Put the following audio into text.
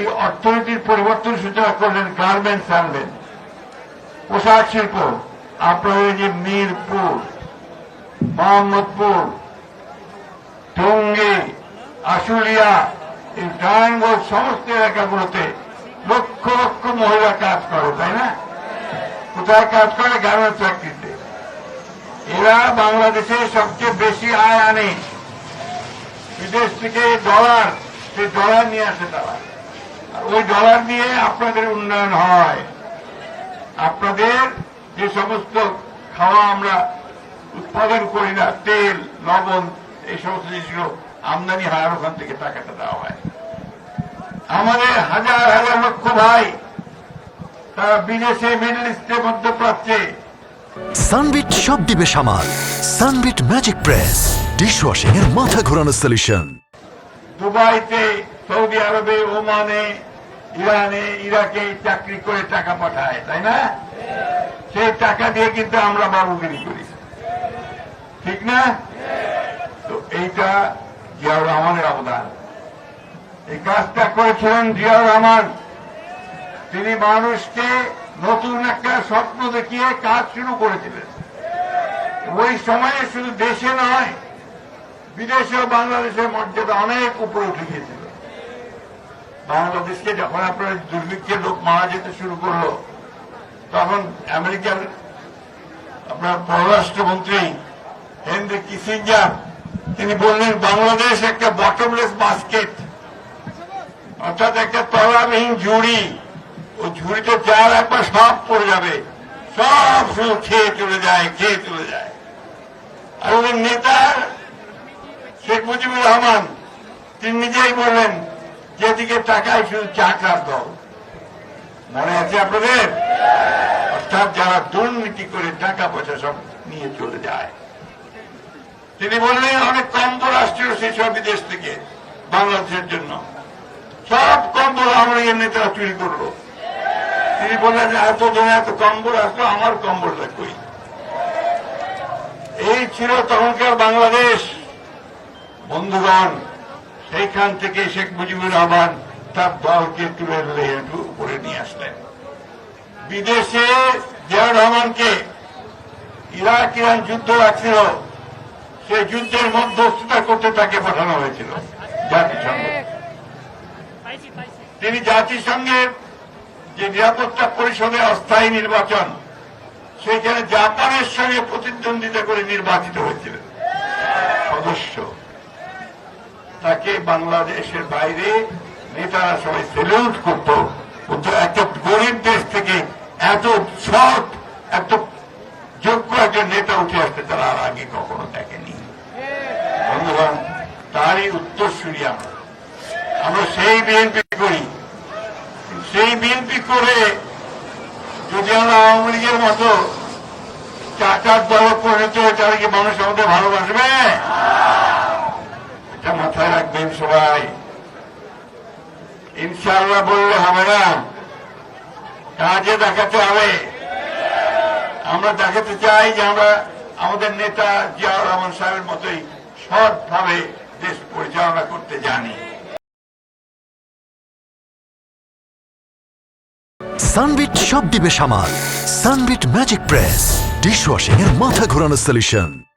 এই অর্থনীতির পরিবর্তন সূচনা করলেন গার্মেন্টস আনলেন। পোশাক শিল্প, আপনার যে মিরপুর, মোহাম্মদপুর, টঙ্গী, আশুলিয়া, এই ডায়নগঞ্জ সমস্ত এলাকাগুলোতে লক্ষ লক্ষ মহিলা কাজ করে, তাই না? কোথায় কাজ করে? গার্মেন্টস ফ্যাক্টরিতে। এরা বাংলাদেশে সবচেয়ে বেশি আয় আনে। বিদেশ থেকে ডলার, সেই ডলার নিয়ে আসে তারা। ওই ডলার দিয়ে আপনাদের উন্নয়ন হয় আপনাদের যে সমস্ত খাওয়া আমরা উৎপাদন করি না তেল লবণ এই সমস্ত জিনিসগুলো আমদানি হয় আর ওখান থেকে টাকাটা দেওয়া হয়। আমাদের হাজার হাজার লক্ষ ভাই তারা বিদেশে মিডল ইস্টে মধ্যপ্রাচ্যে। সানবিট সব দিবে সামাল। Sunbit magic press dish dishwashing এর মাথা ঘোরানো সলিউশন দুবাইতে সৌদি আরবে ওমানে ইরানে, ইরাকে চাকরি করে টাকা পাঠায়, তাই না? সেই টাকা দিয়ে কিন্তু আমরা বাবুগিরি করি। ঠিক না? তো এইটা জিয়াউর রহমানের অবদান। এই কাজটা করেছিলেন জিয়াউর রহমান। তিনি মানুষকে নতুন একটা স্বপ্ন দেখিয়ে কাজ শুরু করেছিলেন। ওই সময়ে শুধু দেশে নয়, বিদেশেও বাংলাদেশের মর্যাদা অনেক উপরে উঠে গিয়েছিল বাংলাদেশকে যখন আপনার দুর্ভিক্ষে লোক মারা যেতে শুরু করল, তখন আমেরিকার আপনার পররাষ্ট্রমন্ত্রী হেনরি কিসিঞ্জার, তিনি বললেন, বাংলাদেশ একটা বটমলেস বাস্কেট অর্থাৎ একটা তলাবিহীন ঝুড়ি। ও ঝুড়িতে যার একবার সব পড়ে যাবে, সব শুধু খেয়ে চলে যায়, খেয়ে চলে যায়। আর ওদের নেতা শেখ মুজিবুর রহমান, তিনি নিজেই বললেন যেদিকে টাকায় শুধু চাকরার দল। মনে আছে আপনাদের? অর্থাৎ যারা দুর্নীতি করে টাকা পয়সা সব নিয়ে চলে যায়। তিনি বললেন, অনেক কম্বল আসছিল সেসব বিদেশ থেকে, বাংলাদেশের জন্য। সব কম্বল আমরা নেতারা চুরি করল। তিনি বললেন, এত জনে এত কম্বল আসলো, আমার কম্বলটা কই? এই ছিল তখনকার বাংলাদেশ। বন্ধুগণ সেইখান থেকে শেখ মুজিবুর রহমান তার দলকে তুলে ধরে একটু উপরে নিয়ে আসলেন। বিদেশে জিয়াউর রহমানকে ইরাক ইরান যুদ্ধ রাখছিল সেই যুদ্ধের মধ্যস্থতা করতে তাকে পাঠানো হয়েছিল জাতিসংঘ। তিনি জাতিসংঘের যে নিরাপত্তা পরিষদের অস্থায়ী নির্বাচন সেখানে জাপানের সঙ্গে প্রতিদ্বন্দ্বিতা করে নির্বাচিত হয়েছিলেন। সদস্য তাকে বাংলাদেশের বাইরে নেতারা সবাই সেলিউট করত। কিন্তু একটা গরিব দেশ থেকে এত সৎ, এত যোগ্য একজন নেতা উঠে আসতে তারা আর আগে কখনো দেখেনি। বন্ধুগণ, তারই উত্তরসূরি আমরা। আমরা সেই বিএনপি করি। সেই বিএনপি করে যদি আমরা আওয়ামী লীগের মতো চাচার দল পরিণত হয়ে তাহলে কি মানুষ আমাদের ভালোবাসবে? মাথায় সবাই। ইনশাআল্লাহ বললে হবে না। কাজে দেখাতে হবে। আমরা দেখাতে চাই যে আমরা আমাদের নেতা জিয়াউর রহমান সাহেবের মতোই সৎভাবে দেশ পরিচালনা করতে জানি। সানবিট সব দিবে সামাল। Sunbit magic press dish dishwashing এর মাথা ঘোরানো সলিউশন